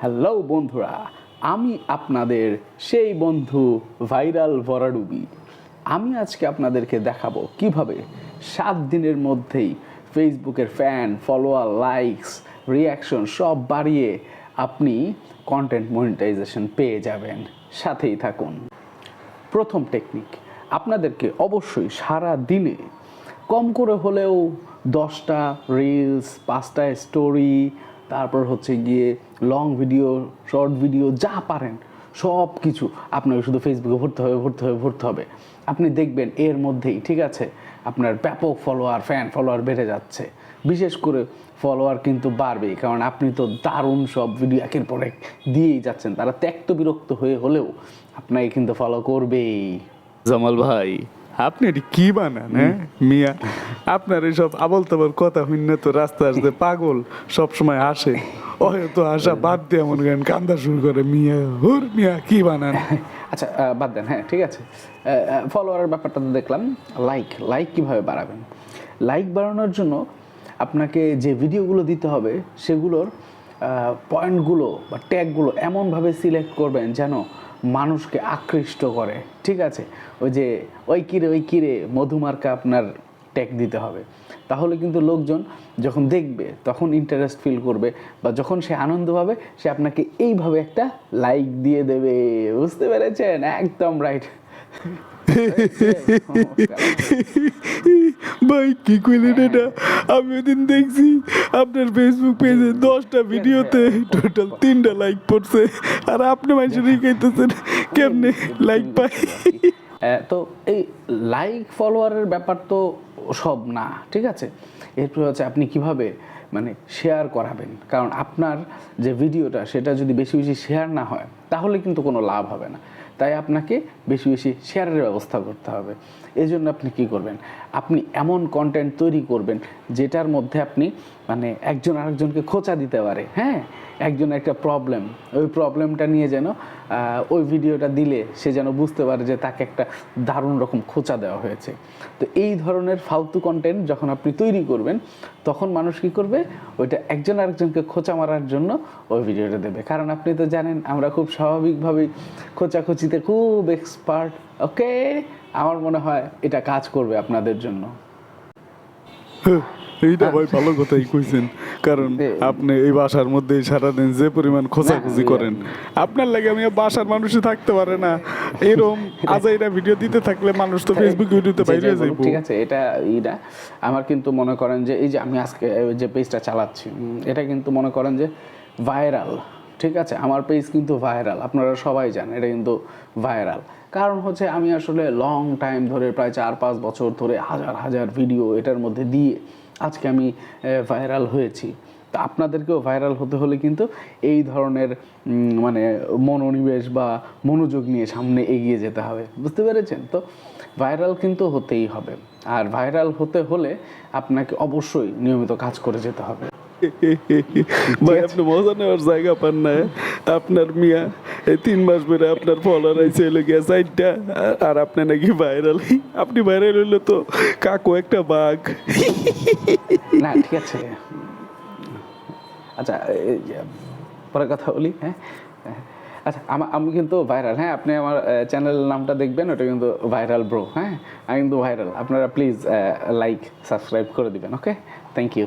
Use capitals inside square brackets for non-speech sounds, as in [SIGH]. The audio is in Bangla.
হ্যালো বন্ধুরা। আমি আপনাদের সেই বন্ধু ভাইরাল ভরাডুবি। আমি আজকে আপনাদেরকে দেখাবো কীভাবে সাত দিনের মধ্যেই ফেসবুকের ফ্যান ফলোয়ার লাইকস রিয়াকশন সব বাড়িয়ে আপনি কন্টেন্ট মনিটাইজেশন পেয়ে যাবেন। সাথেই থাকুন। প্রথম টেকনিক আপনাদেরকে অবশ্যই সারা দিনে কম করে হলেও দশটা রিলস পাঁচটা স্টোরি তারপর হচ্ছে গিয়ে লং ভিডিও শর্ট ভিডিও যা পারেন, সব কিছু আপনাকে শুধু ফেসবুকে ভরতে হবে ভরতে হবে ভরতে হবে। আপনি দেখবেন এর মধ্যেই, ঠিক আছে? আপনার ব্যাপক ফলোয়ার ফ্যান ফলোয়ার বেড়ে যাচ্ছে। বিশেষ করে ফলোয়ার কিন্তু বাড়বেই, কারণ আপনি তো দারুণ সব ভিডিও একের পর এক দিয়েই যাচ্ছেন। তারা ত্যক্ত বিরক্ত হয়ে হলেও আপনাকে কিন্তু ফলো করবেই। জামাল ভাই আপনি কি বানান হ্যাঁ? মিয়া আপনার এইসব আবল তাবল কথা হইন তো রাস্তা আসতে পাগল সব সময় হাসে। হয়তো হাসা বাদ দিয়ে এমন গান কান্দা শুরু করে মিয়া হুর মিয়া কি বানান? [LAUGHS] আচ্ছা বাদ দেন হ্যাঁ ঠিক আছে। ফলোয়ারের ব্যাপারটা তো দেখলাম লাইক লাইক কীভাবে বাড়াবেন? লাইক বাড়ানোর জন্য আপনাকে যে ভিডিওগুলো দিতে হবে সেগুলোর পয়েন্টগুলো বা ট্যাগগুলো এমনভাবে সিলেক্ট করবেন যেন মানুষকে আকৃষ্ট করে। ঠিক আছে? ওই যে, ওই কিরে ওই কিরে মধুমার্কা আপনার ট্যাগ দিতে হবে। তাহলে কিন্তু লোকজন যখন দেখবে, তখন ইন্টারেস্ট ফিল করবে বা যখন সে আনন্দ পাবে, সে আপনাকে এইভাবে একটা লাইক দিয়ে দেবে। বুঝতে পেরেছেন? একদম রাইট [LAUGHS] ভাই কি কইলেন এটা? আমি ওদিন দেখছি আপনার ফেসবুক পেজে দশটা ভিডিওতে টোটাল তিনটা লাইক পড়ছে। আর আপনি মানুষের খাইতেছেন কেমনে লাইক পাই তো এই লাইক ফলোয়ারের ব্যাপার তো সব না ঠিক আছে? এরপরে হচ্ছে আপনি কীভাবে মানে শেয়ার করাবেন? কারণ আপনার যে ভিডিওটা সেটা যদি বেশি বেশি শেয়ার না হয় তাহলে কিন্তু কোনো লাভ হবে না। তাই আপনাকে বেশি বেশি শেয়ারের ব্যবস্থা করতে হবে। এই জন্য আপনি কী করবেন? আপনি এমন কন্টেন্ট তৈরি করবেন যেটার মধ্যে আপনি মানে একজন আরেকজনকে খোঁচা দিতে পারে হ্যাঁ? একজন একটা প্রবলেম ওই প্রবলেমটা নিয়ে যেন ওই ভিডিওটা দিলে সে যেন বুঝতে পারে যে তাকে একটা দারুণ রকম খোঁচা দেওয়া হয়েছে। তো এই ধরনের ফালতু কন্টেন্ট যখন আপনি তৈরি করবেন, তখন মানুষ কী করবে? ওইটা একজন আরেকজনকে খোঁচা মারার জন্য ওই ভিডিওটা দেবে। কারণ আপনি তো জানেন, আমরা খুব স্বাভাবিকভাবেই খোঁচাখুচিতে খুব এক্সপার্ট ওকে আমার মনে হয় এটা কাজ করবে আপনাদের জন্য। এইটা ভাই ভালো কথাই কইছেন। কারণ আপনি এই বাসার মধ্যে সারাদিন যে পরিমাণ খোঁজাখুঁজি করেন আপনার লাগে আমি বাসার মানুষই থাকতে পারে না। এরকম [LAUGHS] আজাইরা ভিডিও দিতে থাকলে মানুষ তো ফেসবুক ভিডিওতে বাইরে যাইব। ঠিক আছে এটা এইটা আমার কিন্তু মনে করেন যে এই যে আমি আজকে যে পেজটা চালাচ্ছি এটা কিন্তু মনে করেন যে ভাইরাল ঠিক আছে? আমার পেজ কিন্তু ভাইরাল আপনারা সবাই জানেন এটা কিন্তু ভাইরাল কারণ হচ্ছে আমি আসলে লং টাইম ধরে প্রায় চার পাঁচ বছর ধরে হাজার হাজার ভিডিও এটার মধ্যে দিয়ে আজকে আমি ভাইরাল হয়েছি। তা আপনাদেরকেও ভাইরাল হতে হলে কিন্তু এই ধরনের মানে মনোনিবেশ বা মনোযোগ নিয়ে সামনে এগিয়ে যেতে হবে। বুঝতে পেরেছেন? তো ভাইরাল কিন্তু হতেই হবে। আর ভাইরাল হতে হলে আপনাকে অবশ্যই নিয়মিত কাজ করে যেতে হবে। [LAUGHS] ভাই, আপনি মজা নেওয়ার জায়গা পান না আপনার মিয়া এই তিন মাস ধরে আপনার ফলোয়ার আইসে এলো গিয়া সাইডটা আর আপনি নাকি ভাইরাল আপনি ভাইরাল হইলে তো, কাকু একটা বাঘ। না, ঠিক আছে। আচ্ছা পরে কথা বলি হ্যাঁ? আচ্ছা আমা- আমি কিন্তু ভাইরাল হ্যাঁ? আপনি আমার চ্যানেল নামটা দেখবেন, ওটা কিন্তু ভাইরাল ব্রো হ্যাঁ? আমি কিন্তু ভাইরাল আপনারা প্লিজ লাইক সাবস্ক্রাইব করে দিবেন ওকে থ্যাংক ইউ